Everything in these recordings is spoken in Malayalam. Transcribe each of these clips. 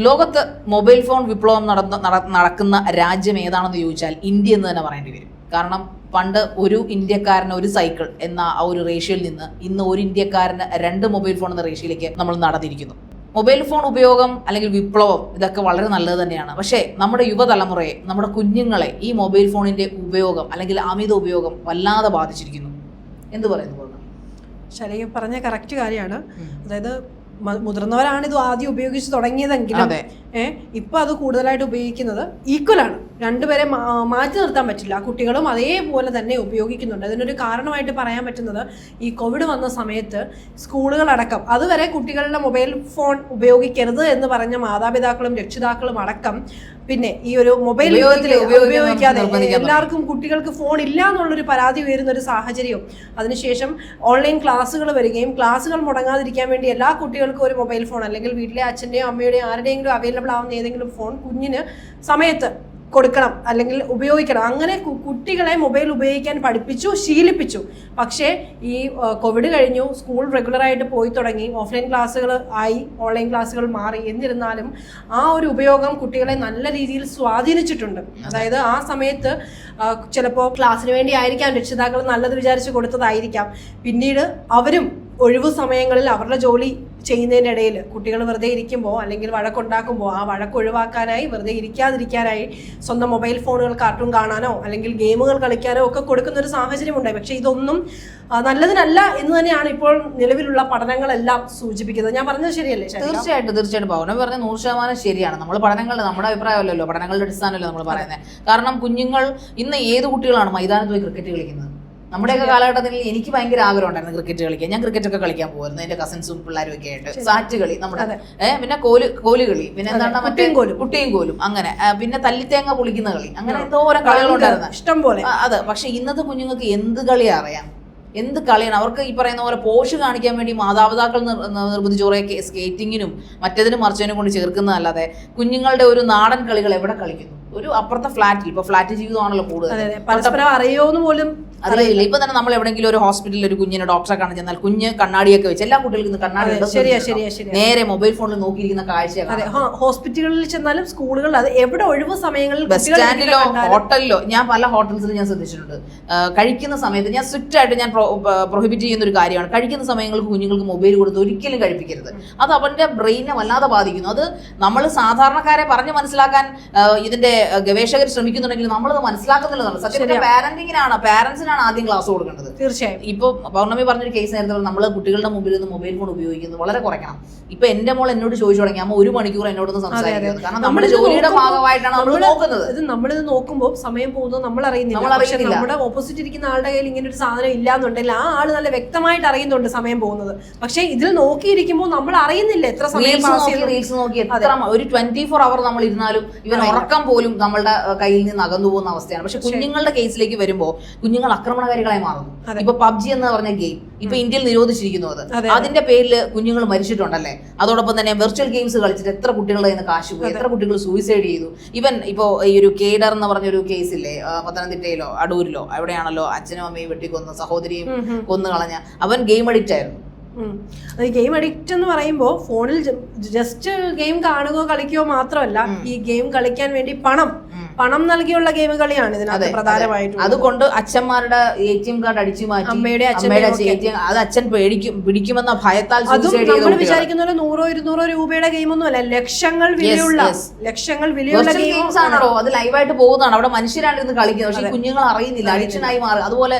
ലോകത്ത് മൊബൈൽ ഫോൺ വിപ്ലവം നടന്ന നട- നടക്കുന്ന രാജ്യം ഏതാണെന്ന് ചോദിച്ചാൽ ഇന്ത്യ എന്ന് തന്നെ പറയേണ്ടി വരും. കാരണം പണ്ട് ഒരു ഇന്ത്യക്കാരന് ഒരു സൈക്കിൾ എന്ന ആ ഒരു റേഷ്യയിൽ നിന്ന് ഇന്ന് ഒരു ഇന്ത്യക്കാരന് രണ്ട് മൊബൈൽ ഫോൺ എന്ന റേഷ്യയിലേക്ക് നമ്മൾ നടന്നിരിക്കുന്നു. മൊബൈൽ ഫോൺ ഉപയോഗം അല്ലെങ്കിൽ വിപ്ലവം ഇതൊക്കെ വളരെ നല്ലത് തന്നെയാണ്. പക്ഷേ നമ്മുടെ യുവതലമുറയെ നമ്മുടെ കുഞ്ഞുങ്ങളെ ഈ മൊബൈൽ ഫോണിന്റെ ഉപയോഗം അല്ലെങ്കിൽ അമിത ഉപയോഗം വല്ലാതെ ബാധിച്ചിരിക്കുന്നു. എന്ത് പറയുന്നു? ശരി പറഞ്ഞ കറക്റ്റ് കാര്യമാണ്. അതായത് മുതിർന്നവരാണ് ഇത് ആദ്യം ഉപയോഗിച്ച് തുടങ്ങിയതെങ്കിലും ഏഹ് ഇപ്പൊ അത് കൂടുതലായിട്ട് ഉപയോഗിക്കുന്നത് ഈക്വൽ ആണ്. രണ്ടുപേരെ മാറ്റി നിർത്താൻ പറ്റില്ല. കുട്ടികളും അതേപോലെ തന്നെ ഉപയോഗിക്കുന്നുണ്ട്. അതിനൊരു കാരണമായിട്ട് പറയാൻ പറ്റുന്നത് ഈ കോവിഡ് വന്ന സമയത്ത് സ്കൂളുകളടക്കം അതുവരെ കുട്ടികളുടെ മൊബൈൽ ഫോൺ ഉപയോഗിക്കരുത് എന്ന് പറഞ്ഞ മാതാപിതാക്കളും രക്ഷിതാക്കളും അടക്കം പിന്നെ ഈ ഒരു മൊബൈൽ ഉപയോഗത്തിൽ ഉപയോഗിക്കാതെ എല്ലാവർക്കും കുട്ടികൾക്ക് ഫോൺ ഇല്ല എന്നുള്ളൊരു പരാതി ഉയരുന്ന ഒരു സാഹചര്യവും അതിനുശേഷം ഓൺലൈൻ ക്ലാസ്സുകൾ വരികയും ക്ലാസ്സുകൾ മുടങ്ങാതിരിക്കാൻ വേണ്ടി എല്ലാ കുട്ടികൾക്കും ഒരു മൊബൈൽ ഫോൺ അല്ലെങ്കിൽ വീട്ടിലെ അച്ഛന്റെയോ അമ്മയുടെയോ ആരുടെയെങ്കിലും അവൈലബിൾ ആവുന്ന ഏതെങ്കിലും ഫോൺ കുഞ്ഞിന് സമയത്ത് കൊടുക്കണം അല്ലെങ്കിൽ ഉപയോഗിക്കണം. അങ്ങനെ കുട്ടികളെ മൊബൈൽ ഉപയോഗിക്കാൻ പഠിപ്പിച്ചു ശീലിപ്പിച്ചു. പക്ഷേ ഈ കോവിഡ് കഴിഞ്ഞു സ്കൂൾ റെഗുലറായിട്ട് പോയി തുടങ്ങി ഓഫ്ലൈൻ ക്ലാസ്സുകൾ ആയി ഓൺലൈൻ ക്ലാസ്സുകൾ മാറി എന്നിരുന്നാലും ആ ഒരു ഉപയോഗം കുട്ടികളെ നല്ല രീതിയിൽ സ്വാധീനിച്ചിട്ടുണ്ട്. അതായത് ആ സമയത്ത് ചിലപ്പോൾ ക്ലാസ്സിന് വേണ്ടി ആയിരിക്കാം രക്ഷിതാക്കൾ നല്ലത് വിചാരിച്ച് കൊടുത്തതായിരിക്കാം. പിന്നീട് അവരും ഒഴിവു സമയങ്ങളിൽ അവരുടെ ജോലി ചെയ്യുന്നതിന്റെ ഇടയിൽ കുട്ടികൾ വെറുതെ ഇരിക്കുമ്പോൾ അല്ലെങ്കിൽ വഴക്കുണ്ടാക്കുമ്പോൾ ആ വഴക്ക് ഒഴിവാക്കാനായി വെറുതെ ഇരിക്കാതിരിക്കാനായി സ്വന്തം മൊബൈൽ ഫോണുകൾ കാർട്ടൂൺ കാണാനോ അല്ലെങ്കിൽ ഗെയിമുകൾ കളിക്കാനോ ഒക്കെ കൊടുക്കുന്ന ഒരു സാഹചര്യം ഉണ്ടായി പക്ഷേ ഇതൊന്നും നല്ലതിനല്ല എന്ന് തന്നെയാണ് ഇപ്പോൾ നിലവിലുള്ള പഠനങ്ങളെല്ലാം സൂചിപ്പിക്കുന്നത്. ഞാൻ പറഞ്ഞത് ശരിയല്ലേ ശരി തീർച്ചയായിട്ടും തീർച്ചയായിട്ടും. പൗനം പറഞ്ഞ നൂറ് ശതമാനം ശരിയാണ്. നമ്മൾ പഠനങ്ങൾ നമ്മുടെ അഭിപ്രായമല്ലല്ലോ പഠനങ്ങളുടെ അടിസ്ഥാനമല്ലോ നമ്മൾ പറയുന്നത്. കാരണം കുഞ്ഞുങ്ങൾ ഇന്ന് ഏത് കുട്ടികളാണ് മൈതാനത്ത് പോയി ക്രിക്കറ്റ് കളിക്കുന്നത്? നമ്മുടെയൊക്കെ കാലഘട്ടത്തിൽ എനിക്ക് ഭയങ്കര ആഗ്രഹം ഉണ്ടായിരുന്നു ക്രിക്കറ്റ് കളിക്കാൻ. ഞാൻ ക്രിക്കറ്റ് ഒക്കെ കളിക്കാൻ പോകുമായിരുന്നു. എന്റെ കസിൻസും പിള്ളേരും ഒക്കെ ആയിട്ട്. സാറ്റ് കളി നമ്മുടെ ഏഹ് പിന്നെ കോൽ കോൽ കളി. പിന്നെ എന്താണ് മറ്റേ കോലും. കുട്ടിയും കോലും. അങ്ങനെ. പിന്നെ തല്ലിത്തേങ്ങ പൊളിക്കുന്ന കളി. അങ്ങനെ എന്തോരം കളികളുണ്ടായിരുന്നു. ഇഷ്ടം പോലെ അതെ. പക്ഷെ ഇന്നത്തെ കുഞ്ഞുങ്ങൾക്ക് എന്ത് കളി അറിയാം? എന്ത് കളിയാണ്? അവർക്ക് ഈ പറയുന്ന പോലെ പോഷ് കാണിക്കാൻ വേണ്ടി മാതാപിതാക്കൾ നിർ- നിർബന്ധിച്ച് കുറേ സ്കേറ്റിങ്ങിനും മറ്റേതിനും മറിച്ചതിനും കൊണ്ട് ചേർക്കുന്നതല്ലാതെ കുഞ്ഞുങ്ങളുടെ ഒരു നാടൻ കളികൾ എവിടെ കളിക്കുന്നു? ഒരു അപ്പുറത്തെ ഫ്ലാറ്റിൽ ഇപ്പൊ ഫ്ലാറ്റ് ജീവിതമാണല്ലോ കൂടുതൽ. പരസ്പരം അറിയോന്ന് പോലും അറിയില്ല. ഇപ്പൊ തന്നെ നമ്മൾ എവിടെയെങ്കിലും ഒരു ഹോസ്പിറ്റലിൽ ഒരു കുഞ്ഞിനെ ഡോക്ടറെ കാണാൻ ചെന്നാൽ കുഞ്ഞ് കണ്ണാടിയൊക്കെ വെച്ച് എല്ലാ കുട്ടികൾക്കും കണ്ണാടി നേരെ മൊബൈൽ ഫോണിൽ നോക്കിയിരിക്കുന്ന കാഴ്ചയാണ്. ഹ- ഹോസ്പിറ്റലുകളിൽ ചെന്നാലും സ്കൂളുകളിൽ അത് എവിടെ ഒഴിവ് സമയങ്ങളിൽ ബസ് സ്റ്റാൻഡിലോ ഹോട്ടലിലോ ഞാൻ പല ഹോട്ടൽസിലും ഞാൻ ശ്രദ്ധിച്ചിട്ടുണ്ട്. കഴിക്കുന്ന സമയത്ത് ഞാൻ സ്ട്രിക്റ്റ് ആയിട്ട് ഞാൻ പ്രൊഹിബിറ്റ് ചെയ്യുന്ന ഒരു കാര്യമാണ്. കഴിക്കുന്ന സമയങ്ങളിൽ കുഞ്ഞുങ്ങൾക്ക് മൊബൈൽ കൊടുത്ത് ഒരിക്കലും കഴിപ്പിക്കരുത്. അത് അവന്റെ ബ്രെയിനെ വല്ലാതെ ബാധിക്കുന്നു. അത് നമ്മൾ സാധാരണക്കാരെ പറഞ്ഞ് മനസ്സിലാക്കാൻ ഇതിന്റെ ഇതിന്റെ ഗവേഷകർ ശ്രമിക്കുന്നുണ്ടെങ്കിൽ നമ്മളത് മനസ്സിലാക്കുന്നില്ലെന്നാണ് പറഞ്ഞാൽ പാരന്റിങ്ങിനാണ് പാരന്റ്സിനാണ് ആദ്യം ക്ലാസ് കൊടുക്കേണ്ടത്. തീർച്ചയായും. ഇപ്പൊ പൗർണമി പറഞ്ഞൊരു കേസ് നേരത്തെ നമ്മൾ കുട്ടികളുടെ മുമ്പിൽ നിന്ന് മൊബൈൽ ഫോൺ ഉപയോഗിക്കുന്നത് വളരെ കുറയ്ക്കണം. ഇപ്പൊ എന്റെ മോൾ എന്നോട് ചോദിച്ചു തുടങ്ങി അമ്മ ഒരു മണിക്കൂർ എന്നോടൊന്ന് സംസാരിക്കുന്നത് കാരണം നമ്മുടെ ജോലിയുടെ ഭാഗമായിട്ടാണ് നമ്മൾ നോക്കുന്നത്. ഇത് നമ്മളിത് നോക്കുമ്പോൾ സമയം പോകുന്നത് നമ്മൾ അറിയുന്നില്ല നമ്മൾ അറിയുന്നില്ല. നമ്മുടെ ഓപ്പോസിറ്റ് ഇരിക്കുന്ന ആളുടെ കയ്യിൽ ഇങ്ങനെ ഒരു സാധനം ഇല്ലാന്നുണ്ടെങ്കിൽ ആ ആൾ നല്ല വ്യക്തമായിട്ട് അറിയുന്നുണ്ട് സമയം പോകുന്നത്. പക്ഷെ ഇതിൽ നോക്കിയിരിക്കുമ്പോൾ നമ്മൾ അറിയുന്നില്ല എത്ര സമയം റീൽസ് നോക്കി എത്ര ഒരു ട്വന്റി ഫോർ അവർ നമ്മൾ ഇരുന്നാലും ഇവൻ ഉറക്കം പോലും നമ്മളുടെ കയ്യിൽ നിന്ന് അകന്നു പോകുന്ന അവസ്ഥയാണ്. പക്ഷെ കുഞ്ഞുങ്ങളുടെ കേസിലേക്ക് വരുമ്പോൾ കുഞ്ഞുങ്ങൾ ആക്രമണകാരികളായി മാറുന്നു. ഇപ്പൊ പബ്ജി എന്ന് പറഞ്ഞ ഗെയിം ഇപ്പൊ ഇന്ത്യയിൽ നിരോധിച്ചിരിക്കുന്നു അത്. അതിന്റെ പേരിൽ കുഞ്ഞുങ്ങൾ മരിച്ചിട്ടുണ്ടല്ലേ? അതോടൊപ്പം തന്നെ വെർച്വൽ ഗെയിംസ് കളിച്ചിട്ട് എത്ര കുട്ടികളുടെ കയ്യിൽ നിന്ന് കാശ് പോയി എത്ര കുട്ടികൾ സൂയിസൈഡ് ചെയ്തു. ഇവൻ ഇപ്പോ ഈ ഒരു കേഡർ എന്ന് പറഞ്ഞ പറഞ്ഞൊരു കേസില്ലേ പത്തനംതിട്ടയിലോ അടൂരിലോ എവിടെയാണല്ലോ അച്ഛനും അമ്മയും വെട്ടിക്കൊന്ന് സഹോദരിയും. കൊന്നു കളഞ്ഞ അവൻ ഗെയിം അഡിക്റ്റ് ആയിരുന്നു. അത് ഗെയിം അഡിക്റ്റ് എന്ന് പറയുമ്പോൾ ഫോണിൽ ജസ്റ്റ് ഗെയിം കാണുകയോ കളിക്കുകയോ മാത്രമല്ല ഈ ഗെയിം കളിക്കാൻ വേണ്ടി പണം പണം നൽകിയുള്ള ഗെയിം കളിയാണ് ഇതിനകത്ത് പ്രധാനമായിട്ടും അതുകൊണ്ട് അച്ഛന്മാരുടെ എ ടി എം കാർഡ് അടിച്ചു മാറ്റി അമ്മയുടെ, അത് അച്ഛൻ പേടിക്കും പിടിക്കുമെന്ന ഭയത്താൽ അതും നമ്മൾ. വിചാരിക്കുന്ന പോലെ നൂറോ ഇരുന്നൂറോ രൂപയുടെ ഗെയിം ഒന്നും അല്ല ലക്ഷങ്ങൾ വിലയുള്ള ലക്ഷങ്ങൾ വിലയുള്ള ഗെയിംസ് ഗെയിം ആണോ. അത് ലൈവായിട്ട് പോകുന്നതാണ്. അവിടെ മനുഷ്യരാണ് ഇരുന്ന് കളിക്കുന്നത്. പക്ഷേ കുഞ്ഞുങ്ങൾ അറിയുന്നില്ല അഡിക്ഷനായി മാറും അതുപോലെ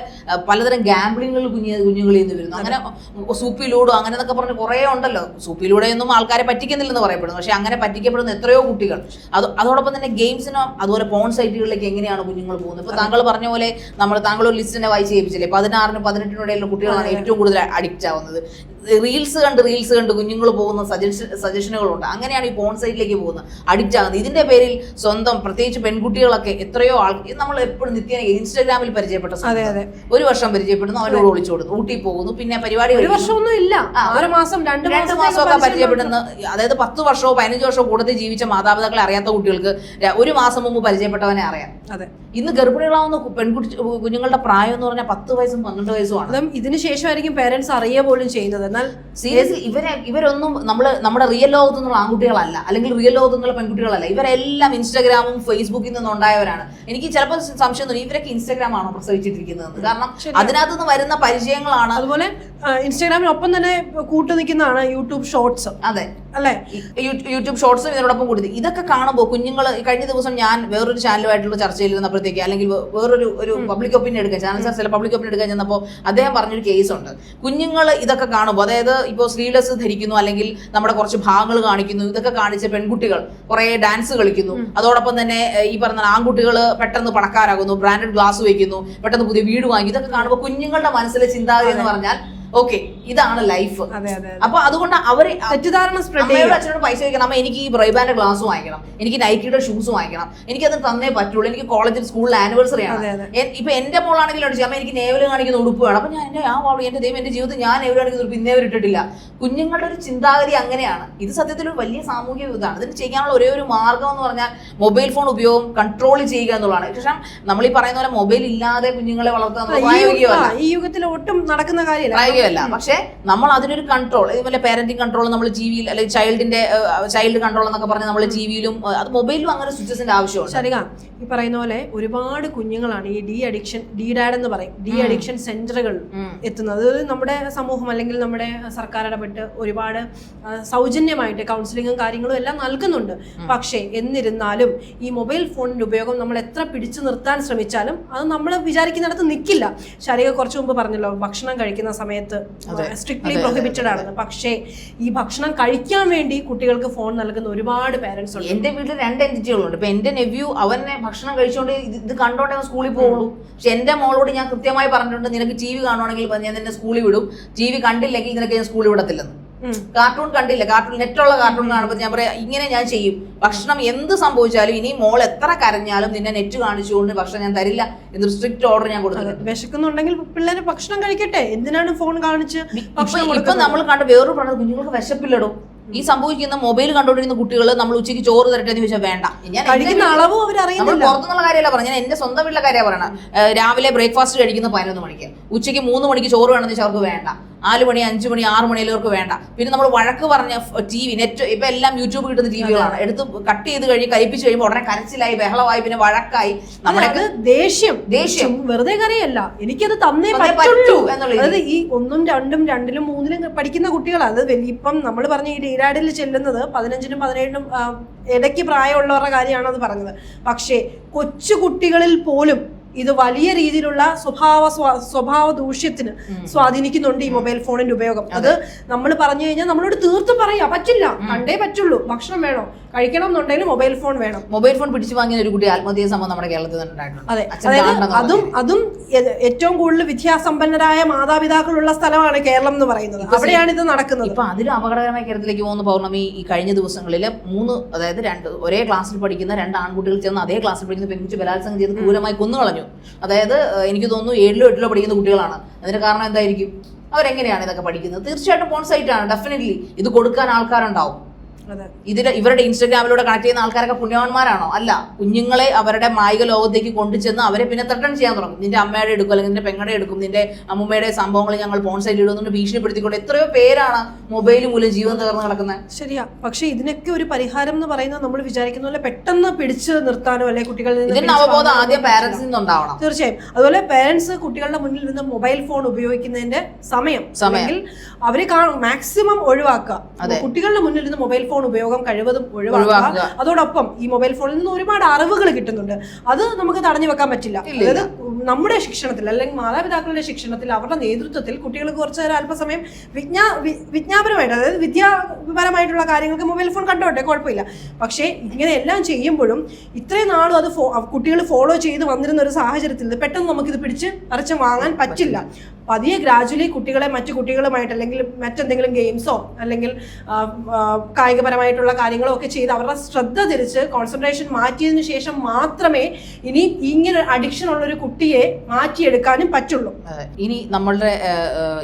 പലതരം ഗാംബ്ലിങ്ങുകൾ കുഞ്ഞു കുഞ്ഞുങ്ങളിൽ നിന്ന് വരുന്നു. അങ്ങനെ സൂപ്പിലൂടോ അങ്ങനെ എന്നൊക്കെ പറഞ്ഞ് കുറേ ഉണ്ടല്ലോ. സൂപ്പിലൂടെയൊന്നും ആൾക്കാരെ പറ്റിക്കുന്നില്ലെന്ന് പറയപ്പെടുന്നു. പക്ഷേ അങ്ങനെ പറ്റിക്കപ്പെടുന്ന എത്രയോ കുട്ടികൾ. അത് അതോടൊപ്പം തന്നെ ഗെയിംസിനോ അതുപോലെ പോൺ സൈറ്റുകളിലേക്ക് എങ്ങനെയാണ് കുഞ്ഞുങ്ങൾ പോകുന്നത്? ഇപ്പൊ താങ്കൾ പറഞ്ഞ പോലെ നമ്മൾ താങ്കൾ ഒരു ലിസ്റ്റിനെ വായിച്ച് ചെയ്യിപ്പിച്ചില്ലേ പതിനാറിനും പതിനെട്ടിനും ഇടയിലുള്ള കുട്ടികളാണ് ഏറ്റവും കൂടുതൽ അഡിക്റ്റ് ആവുന്നത്. റീൽസ് കണ്ട് റീൽസ് കണ്ട് കുഞ്ഞുങ്ങൾ പോകുന്ന സജഷൻ സജഷനുകളുണ്ട് അങ്ങനെയാണ് ഈ പോൺ സൈറ്റിലേക്ക് പോകുന്നത്. അഡിക്റ്റ് ആകുന്നത്. ഇതിന്റെ പേരിൽ സ്വന്തം പ്രത്യേകിച്ച് പെൺകുട്ടികളൊക്കെ എത്രയോ ആൾ നമ്മൾ എപ്പോഴും നിത്യേന ഇൻസ്റ്റാഗ്രാമിൽ പരിചയപ്പെട്ട അതെ സുഹൃത്ത്. അതെ ഒരു വർഷം പരിചയപ്പെടുന്നു അവരോട് ഒളിച്ചു കൊടുത്തു ഊട്ടി പോകുന്നു. പിന്നെ പരിപാടി ഒരു. വർഷമൊന്നും ഇല്ല. ഒരു മാസം രണ്ട് രണ്ട് മാസം മാസമൊക്കെ പരിചയപ്പെടുന്ന. അതായത് പത്ത് വർഷമോ പതിനഞ്ച് വർഷമോ കൂടുതൽ ജീവിച്ച മാതാപിതാക്കളെ അറിയാത്ത കുട്ടികൾക്ക് ഒരു മാസം മുമ്പ് പരിചയപ്പെട്ടവനെ അറിയാം. അതെ. ഇന്ന് ഗർഭിണികളാവുന്ന പെൺകുട്ടി കുഞ്ഞുങ്ങളുടെ പ്രായം എന്ന് പറഞ്ഞാൽ പത്ത് വയസ്സും പന്ത്രണ്ട് വയസ്സുമാണ് അതും ഇതിനുശേഷമായിരിക്കും പേരൻസ് അറിയുക പോലും ചെയ്യുന്നത്. എന്നാൽ സീരിയസ്ലി ഇവരെ ഇവരൊന്നും നമ്മൾ നമ്മുടെ റിയൽ ലോകത്തു നിന്നുള്ള ആൺകുട്ടികളല്ല. അല്ലെങ്കിൽ റിയൽ ലോകത്തു നിന്നുള്ള പെൺകുട്ടികളല്ല. ഇവരെല്ലാം ഇൻസ്റ്റാഗ്രാമും ഫേസ്ബുക്കിൽ നിന്നും ഉണ്ടായവരാണ് എനിക്ക് ചിലപ്പോൾ സംശയം തോന്നി ഇവരൊക്കെ ഇൻസ്റ്റാഗ്രാം ആണോ പ്രസവിച്ചിട്ടിരിക്കുന്നത് കാരണം അതിനകത്ത് നിന്ന് വരുന്ന പരിചയങ്ങളാണ് അതുപോലെ ഇൻസ്റ്റാഗ്രാമിനൊപ്പം തന്നെ കൂട്ടു നിൽക്കുന്നതാണ് യൂട്യൂബ് ഷോർട്സ്. അതെ. അല്ലെ? യൂട്യൂബ് ഷോർട്സും ഇതിനോടൊപ്പം കൂടി ഇതൊക്കെ കാണുമ്പോൾ കുഞ്ഞുങ്ങൾ കഴിഞ്ഞ ദിവസം ഞാൻ വേറൊരു ചാനലുമായിട്ടുള്ള ചർച്ചയിൽ നിന്നപ്പോഴത്തേക്ക് അല്ലെങ്കിൽ വേറൊരു ഒരു പബ്ലിക് ഒപ്പീനിയൻ എടുക്കാൻ ചാനൽ ചർച്ചയിൽ പബ്ലിക് ഒപ്പീനിയൻ എടുക്കാൻ ചെന്നപ്പോൾ അദ്ദേഹം പറഞ്ഞൊരു കേസ് ഉണ്ട്. കുഞ്ഞുങ്ങൾ ഇതൊക്കെ കാണുമ്പോൾ അതായത് ഇപ്പോൾ സ്ലീവ്ലെസ് ധരിക്കുന്നു അല്ലെങ്കിൽ നമ്മുടെ കുറച്ച് ഭാഗങ്ങൾ കാണിക്കുന്നു ഇതൊക്കെ കാണിച്ച പെൺകുട്ടികൾ കുറേ ഡാൻസ് കളിക്കുന്നു. അതോടൊപ്പം തന്നെ ഈ പറഞ്ഞ ആൺകുട്ടികൾ പെട്ടെന്ന് പണക്കാരാകുന്നു ബ്രാൻഡഡ് ഗ്ലാസ് വയ്ക്കുന്നു പെട്ടെന്ന് പുതിയ വീട് വാങ്ങി ഇതൊക്കെ കാണുമ്പോൾ കുഞ്ഞുങ്ങളുടെ മനസ്സിലെ ചിന്താഗതി എന്ന് പറഞ്ഞാൽ ഓക്കെ ഇതാണ് ലൈഫ് അപ്പൊ അതുകൊണ്ട് അവർ തെറ്റിദ്ധാരണ സ്പ്രെഡ് അച്ഛനോട് പൈസ ചോദിക്കണം അമ്മ എനിക്ക് ഈ ബ്രൈബാൻഡ് ഗ്ലാസ് വാങ്ങിക്കണം എനിക്ക് നൈക്കിയുടെ ഷൂസ് വാങ്ങിക്കണം എനിക്ക് അത് തന്നേ പറ്റുള്ളൂ എനിക്ക് കോളേജിൽ സ്കൂളിൽ ആനിവേഴ്സറി ആണ്. ഇപ്പൊ എന്റെ മോളാണെങ്കിൽ അമ്മ എനിക്ക് നേവൽ കാണിക്കുന്ന ഉടുപ്പ് വേണം. അപ്പൊ ഞാൻ എന്റെ ആ വാളു എന്റെ ദൈവം എന്റെ ജീവിതത്തിൽ ഞാൻ നേവൽ കാണിക്കുന്ന ഉടുപ്പ് ഇന്നേവരെ ഇട്ടിട്ടില്ല. കുഞ്ഞുങ്ങളുടെ ഒരു ചിന്താഗതി അങ്ങനെയാണ്. ഇത് സത്യത്തിൽ ഒരു വലിയ സാമൂഹിക ഇതാണ്. ഇതിന് ചെയ്യാനുള്ള ഒരേ ഒരു മാർഗം എന്ന് പറഞ്ഞാൽ മൊബൈൽ ഫോൺ ഉപയോഗം കൺട്രോൾ ചെയ്യുക എന്നുള്ളതാണ്. പക്ഷേ നമ്മൾ ഈ പറയുന്ന പോലെ മൊബൈൽ ഇല്ലാതെ കുഞ്ഞുങ്ങളെ വളർത്തുക ആ, ഈ യുഗത്തിൽ ഒട്ടും നടക്കുന്ന കാര്യമില്ല. പ്രായോഗികമല്ല പക്ഷേ നമ്മൾ അതിനൊരു കൺട്രോൾ ഇതുപോലെ പാരന്റിങ് കൺട്രോൾ നമ്മൾ ടി വിയിൽ അല്ലെങ്കിൽ ചൈൽഡിന്റെ ചൈൽഡ് കൺട്രോൾ എന്നൊക്കെ പറഞ്ഞ് നമ്മൾ ടി വിയിലും അത് മൊബൈലിലും അങ്ങനെ സ്വിച്ചസിന്റെ ആവശ്യമുണ്ട്. ശരിക ഈ പറയുന്ന പോലെ ഒരുപാട് കുഞ്ഞുങ്ങളാണ് ഈ ഡി അഡിക്ഷൻ ഡി ഡാഡ് എന്ന് പറയും. ഡി അഡിക്ഷൻ സെന്ററുകൾ. എത്തുന്നത്. അത് നമ്മുടെ സമൂഹം അല്ലെങ്കിൽ നമ്മുടെ സർക്കാർ ഇടപെട്ട് ഒരുപാട് സൗജന്യമായിട്ട് കൗൺസിലിങ്ങും കാര്യങ്ങളും എല്ലാം നൽകുന്നുണ്ട്. പക്ഷേ എന്നിരുന്നാലും ഈ മൊബൈൽ ഫോണിന്റെ ഉപയോഗം നമ്മൾ എത്ര പിടിച്ചു നിർത്താൻ ശ്രമിച്ചാലും അത് നമ്മൾ വിചാരിക്കുന്നിടത്ത് നിൽക്കില്ല ശരിക കുറച്ചു മുമ്പ് പറഞ്ഞല്ലോ ഭക്ഷണം കഴിക്കുന്ന സമയത്ത് സ്ട്രിക്ട്ലി പ്രോഹിബിറ്റഡ് ആണ്. പക്ഷേ ഈ ഭക്ഷണം കഴിക്കാൻ വേണ്ടി കുട്ടികൾക്ക് ഫോൺ നൽകുന്ന ഒരുപാട് പേരൻസ് ഉണ്ട്. എന്റെ വീട്ടിൽ രണ്ട് എന്റിറ്റികളുണ്ട് ഇപ്പൊ എന്റെ നെവ്യൂ അവനെ ഭക്ഷണം കഴിച്ചുകൊണ്ട് ഇത് കണ്ടോട്ടെ അവൻ സ്കൂളിൽ പോകുള്ളൂ പക്ഷെ എന്റെ മോളോട് ഞാൻ കൃത്യമായി പറഞ്ഞിട്ടുണ്ട് നിനക്ക് ടി വി കാണുവാണെങ്കിൽ ഞാൻ നിന്നെ സ്കൂളിൽ വിടും. ടി വി കണ്ടില്ലെങ്കിൽ നിനക്ക് ഞാൻ സ്കൂളിൽ വിടത്തില്ലെന്ന്. കാർട്ടൂൺ കണ്ടില്ല. കാർട്ടൂൺ നെറ്റുള്ള കാർട്ടൂൺ കാണുമ്പോൾ ഞാൻ പറയാം ഇങ്ങനെ ഞാൻ ചെയ്യും. ഭക്ഷണം എന്ത് സംഭവിച്ചാലും ഇനി മോൾ എത്ര കരഞ്ഞാലും നിന്നെ നെറ്റ് കാണിച്ചുകൊണ്ട് ഭക്ഷണം ഞാൻ തരില്ല എന്നൊരു സ്ട്രിക്റ്റ് ഓർഡർ ഞാൻ കൊടുത്തിട്ടുണ്ട്. വിശക്കുന്നുണ്ടെങ്കിൽ പിള്ളേര് ഭക്ഷണം കഴിക്കട്ടെ. എന്തിനാണ് ഫോൺ കാണിച്ച് ഇപ്പൊ നമ്മൾ കണ്ട വേറൊരു പറഞ്ഞത് കുഞ്ഞുങ്ങൾക്ക് വിശപ്പില്ലടോ. ഈ സംഭവിക്കുന്ന മൊബൈൽ കണ്ടുകൊണ്ടിരുന്ന കുട്ടികൾ നമ്മൾ ഉച്ചയ്ക്ക് ചോറ് തരട്ടെ എന്ന് ചോദിച്ചാൽ വേണ്ട. ഞാൻ അളവും അവർ അറിയുന്നില്ല. പുറത്തുനിന്നുള്ള കാര്യമല്ല പറഞ്ഞു ഞാൻ എന്റെ സ്വന്തം വീട്ടിലെ കാര്യമാണ്. പറയുന്നത് രാവിലെ ബ്രേക്ക്ഫാസ്റ്റ് കഴിക്കുന്ന പതിനൊന്ന് മണിക്ക്. ഉച്ചയ്ക്ക് മൂന്ന് മണിക്ക് ചോറ് വേണമെന്ന് വെച്ചാൽ അവർക്ക് വേണ്ട. നാല് മണി അഞ്ച് മണി ആറ് മണിയിലവർക്ക് വേണ്ട. പിന്നെ നമ്മൾ വഴക്ക് പറഞ്ഞ ടി വി നെറ്റ് ഇപ്പൊ എല്ലാം യൂട്യൂബ് കിട്ടുന്ന ടി വികളാണ്. എടുത്ത് കട്ട് ചെയ്ത് കഴിഞ്ഞ് കരിപ്പിച്ച് കഴിയുമ്പോൾ ഉടനെ കരച്ചിലായി ബഹളമായി പിന്നെ വഴക്കായി. നമ്മുടെ ദേഷ്യം. ദേഷ്യം. വെറുതെ കറിയല്ല എനിക്കത് തന്നേ പറ്റൂ എന്നുള്ളത്. അതായത് ഈ ഒന്നും രണ്ടും രണ്ടിലും മൂന്നിലും പഠിക്കുന്ന കുട്ടികളാണ്. അത് ഇപ്പം നമ്മൾ പറഞ്ഞ ഈ ഡീരാഡിൽ ചെല്ലുന്നത് പതിനഞ്ചിനും പതിനേഴിനും ഇടയ്ക്ക് പ്രായമുള്ളവരുടെ കാര്യമാണ് കാര്യമാണെന്ന് പറഞ്ഞത്. പക്ഷേ കൊച്ചു കുട്ടികളിൽ പോലും ഇത് വലിയ രീതിയിലുള്ള സ്വഭാവ സ്വഭാവ ദൂഷ്യത്തിന് സ്വാധീനിക്കുന്നുണ്ട് ഈ മൊബൈൽ ഫോണിന്റെ ഉപയോഗം. അത്. നമ്മൾ പറഞ്ഞു കഴിഞ്ഞാൽ നമ്മളോട് തീർത്തും പറയാ. പറ്റില്ല. കണ്ടേ പറ്റുള്ളൂ. ഭക്ഷണം വേണോ? കഴിക്കണം എന്നുണ്ടെങ്കിൽ മൊബൈൽ ഫോൺ വേണം. മൊബൈൽ ഫോൺ പിടിച്ചു വാങ്ങിയ ഒരു കുട്ടി ആത്മഹത്യ സംഭവം നമ്മുടെ കേരളത്തിൽ അതെ. അതായത് അതും അതും ഏറ്റവും കൂടുതൽ വിദ്യാസമ്പന്നരായ മാതാപിതാക്കളുള്ള സ്ഥലമാണ് കേരളം എന്ന് പറയുന്നത്. അവിടെയാണ് ഇത് നടക്കുന്നത്. ഇപ്പൊ അതിലും അപകടകരമായ കേരളത്തിലേക്ക് പോകുന്ന പൗർണമി ഈ കഴിഞ്ഞ ദിവസങ്ങളിൽ മൂന്ന് അതായത് രണ്ട് ഒരേ ക്ലാസ്സിൽ പഠിക്കുന്ന രണ്ട് ആൺകുട്ടികൾ ചേർന്ന് അതേ ക്ലാസ്സിൽ പഠിക്കുന്ന പെൺകുട്ടി ബലാത്സംഗം ചെയ്ത് ക്രൂരമായി കൊന്നു കളഞ്ഞു അതായത് എനിക്ക് തോന്നുന്നു ഏഴിലോ എട്ടിലോ പഠിക്കുന്ന കുട്ടികളാണ്. അതിന് കാരണം എന്തായിരിക്കും? അവരെങ്ങനെയാണ് ഇതൊക്കെ പഠിക്കുന്നത്? തീർച്ചയായിട്ടും പോൺ സൈറ്റാണ്. ഡെഫിനറ്റ്ലി ഇത് കൊടുക്കാൻ ആൾക്കാരുണ്ടാവും. ഇതിൽ ഇവരുടെ ഇൻസ്റ്റഗ്രാമിലൂടെ കണക്ട് ചെയ്യുന്ന ആൾക്കാരൊക്കെ പുണ്യവാന്മാരാണോ? അല്ല. കുഞ്ഞുങ്ങളെ അവരുടെ മായിക ലോകത്തേക്ക് കൊണ്ടുചെന്ന് അവരെ പിന്നെ ത്രട്ടൺ ചെയ്യാൻ തുടങ്ങും. നിന്റെ അമ്മയുടെ എടുക്കും അല്ലെങ്കിൽ നിന്റെ പെങ്ങളെ എടുക്കും നിന്റെ അമ്മൂമ്മയുടെ സംഭവങ്ങൾ ഞങ്ങൾ ഫോൺ സൈഡിൽ ഇടുന്നുണ്ട് ഭീഷണിപ്പെടുത്തിക്കൊണ്ട് എത്രയോ പേരാണ് മൊബൈൽ മൂലം ജീവൻ തകർന്ന് കിടക്കുന്നത്. ശരിയാ. പക്ഷേ ഇതിനൊക്കെ ഒരു പരിഹാരം എന്ന് പറയുന്നത് നമ്മൾ വിചാരിക്കുന്ന പോലെ പെട്ടെന്ന് പിടിച്ച് നിർത്താനോ അല്ലെങ്കിൽ കുട്ടികളിൽ നിന്ന് അവബോധം ആദ്യം പാരന്റ്സ് നിന്നുണ്ടാവണം. തീർച്ചയായും. അതുപോലെ പേരൻസ് കുട്ടികളുടെ മുന്നിൽ നിന്ന് മൊബൈൽ ഫോൺ ഉപയോഗിക്കുന്നതിന്റെ സമയം. സമയം. അവരെ മാക്സിമം ഒഴിവാക്കുക. കുട്ടികളുടെ മുന്നിൽ നിന്ന് മൊബൈൽ ഫോൺ ഉപയോഗം കഴിവതും ഒഴിവാക്കുക. അതോടൊപ്പം ഈ മൊബൈൽ ഫോണിൽ നിന്ന് ഒരുപാട് അറിവുകൾ കിട്ടുന്നുണ്ട്. അത് നമുക്ക് തടഞ്ഞു വെക്കാൻ പറ്റില്ല. അതായത് നമ്മുടെ ശിക്ഷണത്തിൽ അല്ലെങ്കിൽ മാതാപിതാക്കളുടെ ശിക്ഷണത്തിൽ അവരുടെ നേതൃത്വത്തിൽ കുട്ടികൾക്ക് കുറച്ച് നേരം അല്പസമയം വിജ്ഞാ വിജ്ഞാപനമായിട്ട് അതായത് വിദ്യാപരമായിട്ടുള്ള കാര്യങ്ങൾക്ക് മൊബൈൽ ഫോൺ കണ്ടോട്ടെ കുഴപ്പമില്ല. പക്ഷേ ഇങ്ങനെ എല്ലാം ചെയ്യുമ്പോഴും ഇത്രയും നാളും അത് ഫോ കുട്ടികൾ ഫോളോ ചെയ്ത് വന്നിരുന്ന ഒരു സാഹചര്യത്തിൽ പെട്ടെന്ന് നമുക്കിത് പിടിച്ച് അറച്ച് വാങ്ങാൻ പറ്റില്ല. പതിയെ ഗ്രാജുവലി കുട്ടികളെ മറ്റു കുട്ടികളുമായിട്ട് അല്ലെങ്കിൽ മറ്റെന്തെങ്കിലും ഗെയിംസോ അല്ലെങ്കിൽ കായികപരമായിട്ടുള്ള കാര്യങ്ങളോ ഒക്കെ ചെയ്ത് അവരുടെ ശ്രദ്ധ തിരിച്ച് കോൺസെൻട്രേഷൻ മാറ്റിയതിനു ശേഷം മാത്രമേ ഇനി ഇങ്ങനെ അഡിക്ഷൻ ഉള്ളൊരു കുട്ടിയെ കുട്ടിയെ മാറ്റിയെടുക്കാനും പറ്റുള്ളൂ. ഇനി നമ്മളുടെ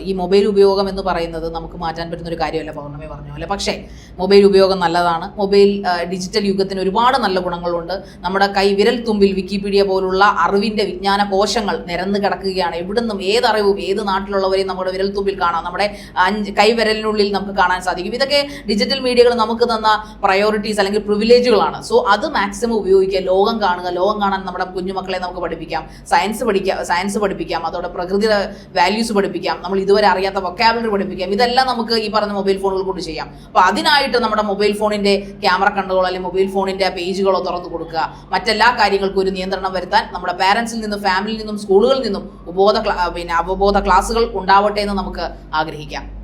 ഈ മൊബൈൽ ഉപയോഗം എന്ന് പറയുന്നത് നമുക്ക് മാറ്റാൻ പറ്റുന്ന ഒരു കാര്യമല്ല പൗർണമി പറഞ്ഞ പോലെ. പക്ഷേ മൊബൈൽ ഉപയോഗം നല്ലതാണ്. മൊബൈൽ ഡിജിറ്റൽ യുഗത്തിന് ഒരുപാട് നല്ല ഗുണങ്ങളുണ്ട്. നമ്മുടെ കൈവിരൽ തുമ്പിൽ വിക്കിപീഡിയ പോലുള്ള അറിവിന്റെ വിജ്ഞാന കോശങ്ങൾ നിരന്ന് കിടക്കുകയാണ്. എവിടുന്നും ഏത് അറിവും ഏത് നാട്ടിലുള്ളവരെയും നമ്മുടെ വിരൽ തുമ്പിൽ കാണാം. നമ്മുടെ അഞ്ച് കൈവിരലിനുള്ളിൽ നമുക്ക് കാണാൻ സാധിക്കും. ഇതൊക്കെ ഡിജിറ്റൽ മീഡിയകൾ നമുക്ക് തന്ന പ്രയോറിറ്റീസ് അല്ലെങ്കിൽ പ്രിവിലേജുകളാണ് സോ അത് മാക്സിമം ഉപയോഗിക്കുക. ലോകം കാണുക. ലോകം കാണാൻ നമ്മുടെ കുഞ്ഞുമക്കളെ നമുക്ക് പഠിപ്പിക്കാം. സയൻസ് പഠിക്കാം സയൻസ് പഠിപ്പിക്കാം അതോടെ പ്രകൃതി വാല്യൂസ് പഠിപ്പിക്കാം നമ്മൾ ഇതുവരെ അറിയാത്ത വൊക്കാബുലറി പഠിപ്പിക്കാം ഇതെല്ലാം നമുക്ക് ഈ പറഞ്ഞ മൊബൈൽ ഫോണുകൾ കൊണ്ട് ചെയ്യാം. അപ്പോൾ അതിനായിട്ട് നമ്മുടെ മൊബൈൽ ഫോണിന്റെ ക്യാമറ കണ്ടുകളോ അല്ലെങ്കിൽ മൊബൈൽ ഫോണിന്റെ പേജുകളോ തുറന്നു കൊടുക്കുക. മറ്റെല്ലാ കാര്യങ്ങൾക്കും ഒരു നിയന്ത്രണം വരുത്താൻ നമ്മുടെ പാരന്റ്സിൽ നിന്നും ഫാമിലിയിൽ നിന്നും സ്കൂളുകളിൽ നിന്നും ഉപബോധ പിന്നെ അവബോധ ക്ലാസ്സുകൾ ഉണ്ടാവട്ടെ എന്ന് നമുക്ക് ആഗ്രഹിക്കാം.